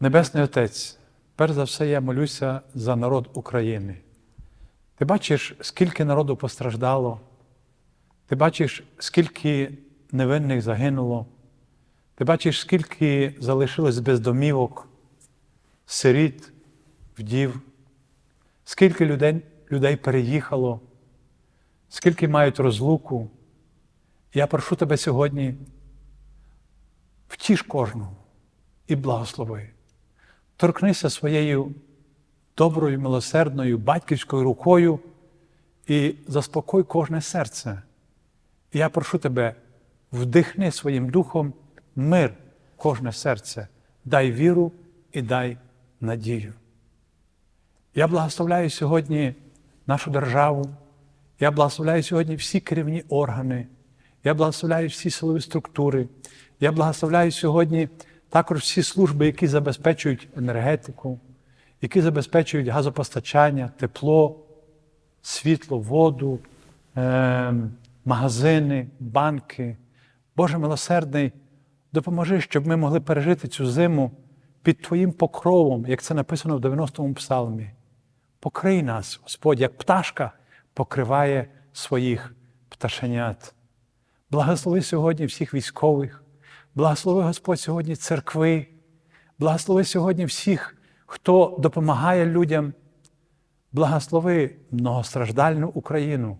Небесний Отець, перш за все, я молюся за народ України. Ти бачиш, скільки народу постраждало, ти бачиш, скільки невинних загинуло, ти бачиш, скільки залишилось без домівок, сиріт, вдів, скільки людей, людей переїхало, скільки мають розлуку. Я прошу тебе сьогодні, втіш кожного і благослови. Торкнися своєю доброю, милосердною, батьківською рукою і заспокой кожне серце. І я прошу тебе, вдихни своїм духом мир кожне серце, дай віру і дай надію. Я благословляю сьогодні нашу державу, я благословляю сьогодні всі керівні органи, я благословляю всі силові структури, я благословляю сьогодні також всі служби, які забезпечують енергетику, які забезпечують газопостачання, тепло, світло, воду, е, магазини, банки. Боже милосердний, допоможи, щоб ми могли пережити цю зиму під Твоїм покровом, як це написано в 90-му псалмі. Покрий нас, Господь, як пташка покриває своїх пташенят. Благослови сьогодні всіх військових, благослови Господь сьогодні церкви, благослови сьогодні всіх, хто допомагає людям. Благослови многостраждальну Україну.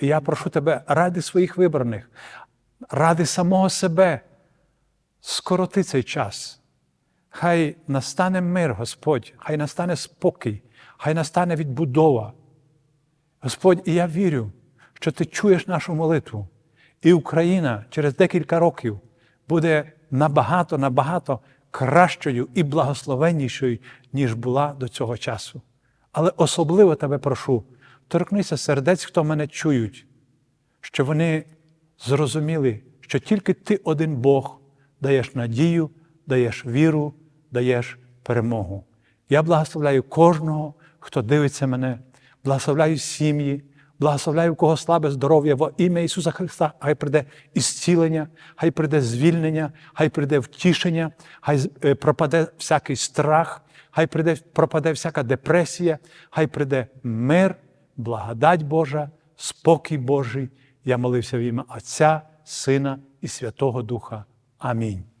І я прошу тебе ради своїх вибраних, ради самого себе, скороти цей час. Хай настане мир, Господь, хай настане спокій, хай настане відбудова. Господь, і я вірю, що Ти чуєш нашу молитву, і Україна через декілька років буде набагато, набагато кращою і благословеннішою, ніж була до цього часу. Але особливо тебе прошу, торкнися сердець, хто мене чують, що вони зрозуміли, що тільки ти один Бог даєш надію, даєш віру, даєш перемогу. Я благословляю кожного, хто дивиться мене, благословляю сім'ї, благословляю у кого слабе здоров'я во ім'я Ісуса Христа. Хай прийде ісцілення, хай прийде звільнення, хай прийде втішення, хай е, пропаде всякий страх, хай прийде, пропаде всяка депресія, хай прийде мир, благодать Божа, спокій Божий. Я молився в ім'я Отця, Сина і Святого Духа. Амінь.